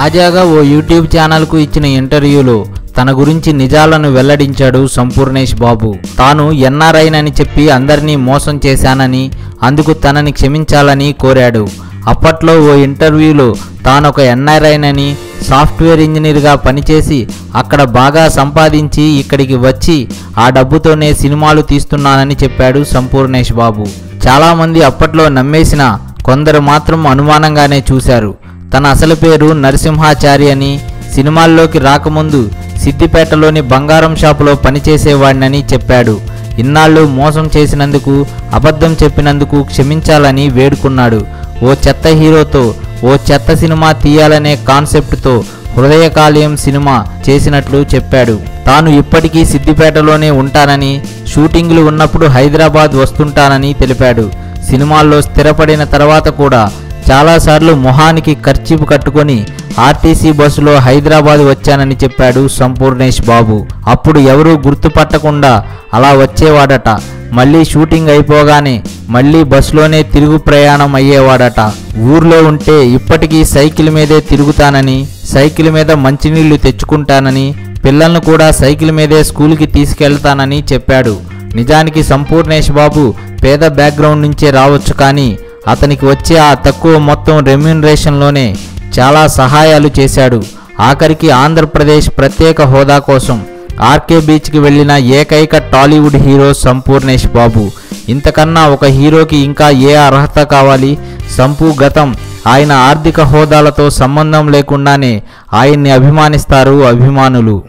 తాజాగా ఓ యూట్యూబ్ ఛానల్కు ఇచ్చిన ఇంటర్వ్యూలో తన గురించి నిజాలను వెల్లడించాడు సంపూర్ణేష్ బాబు. తాను ఎన్ఆర్ఐనని చెప్పి అందరినీ మోసం చేశానని అందుకు తనని క్షమించాలని కోరాడు. అప్పట్లో ఓ ఇంటర్వ్యూలో తానొక ఎన్ఆర్ఐనని సాఫ్ట్వేర్ ఇంజనీర్గా పనిచేసి అక్కడ బాగా సంపాదించి ఇక్కడికి వచ్చి ఆ డబ్బుతోనే సినిమాలు తీస్తున్నానని చెప్పాడు సంపూర్ణేష్ బాబు. చాలామంది అప్పట్లో నమ్మేసిన కొందరు మాత్రం అనుమానంగానే చూశారు. తన అసలు పేరు నరసింహాచారి అని సినిమాల్లోకి రాకముందు సిద్దిపేటలోని బంగారం షాపులో పనిచేసేవాడినని చెప్పాడు. ఇన్నాళ్ళు మోసం చేసినందుకు అబద్ధం చెప్పినందుకు క్షమించాలని వేడుకున్నాడు. ఓ చెత్త హీరోతో ఓ చెత్త సినిమా తీయాలనే కాన్సెప్ట్తో హృదయకాలయం సినిమా చేసినట్లు చెప్పాడు. తాను ఇప్పటికీ సిద్దిపేటలోనే ఉంటానని షూటింగ్లు ఉన్నప్పుడు హైదరాబాద్ వస్తుంటానని తెలిపాడు. సినిమాల్లో స్థిరపడిన తర్వాత కూడా చాలాసార్లు మొహానికి ఖర్చీపు కట్టుకొని ఆర్టీసీ బస్సులో హైదరాబాద్ వచ్చానని చెప్పాడు సంపూర్ణేష్ బాబు. అప్పుడు ఎవరూ గుర్తుపట్టకుండా అలా వచ్చేవాడట. మళ్ళీ షూటింగ్ అయిపోగానే మళ్ళీ బస్సులోనే తిరుగు ప్రయాణం అయ్యేవాడట. ఊర్లో ఉంటే ఇప్పటికీ సైకిల్ మీదే తిరుగుతానని సైకిల్ మీద మంచినీళ్ళు తెచ్చుకుంటానని పిల్లలను కూడా సైకిల్ మీదే స్కూల్కి తీసుకెళ్తానని చెప్పాడు. నిజానికి సంపూర్ణేష్ బాబు పేద బ్యాక్గ్రౌండ్ నుంచే రావచ్చు కానీ అతనికి వచ్చే ఆ తక్కువ మొత్తం రెమ్యూనరేషన్లోనే చాలా సహాయాలు చేశాడు. ఆఖరికి ఆంధ్రప్రదేశ్ ప్రత్యేక హోదా కోసం ఆర్కే బీచ్కి వెళ్ళిన ఏకైక టాలీవుడ్ హీరో సంపూర్ణేష్ బాబు. ఇంతకన్నా ఒక హీరోకి ఇంకా ఏ అర్హత కావాలి? సంపు గతం ఆయన ఆర్థిక హోదాలతో సంబంధం లేకుండానే ఆయన్ని అభిమానిస్తారు అభిమానులు.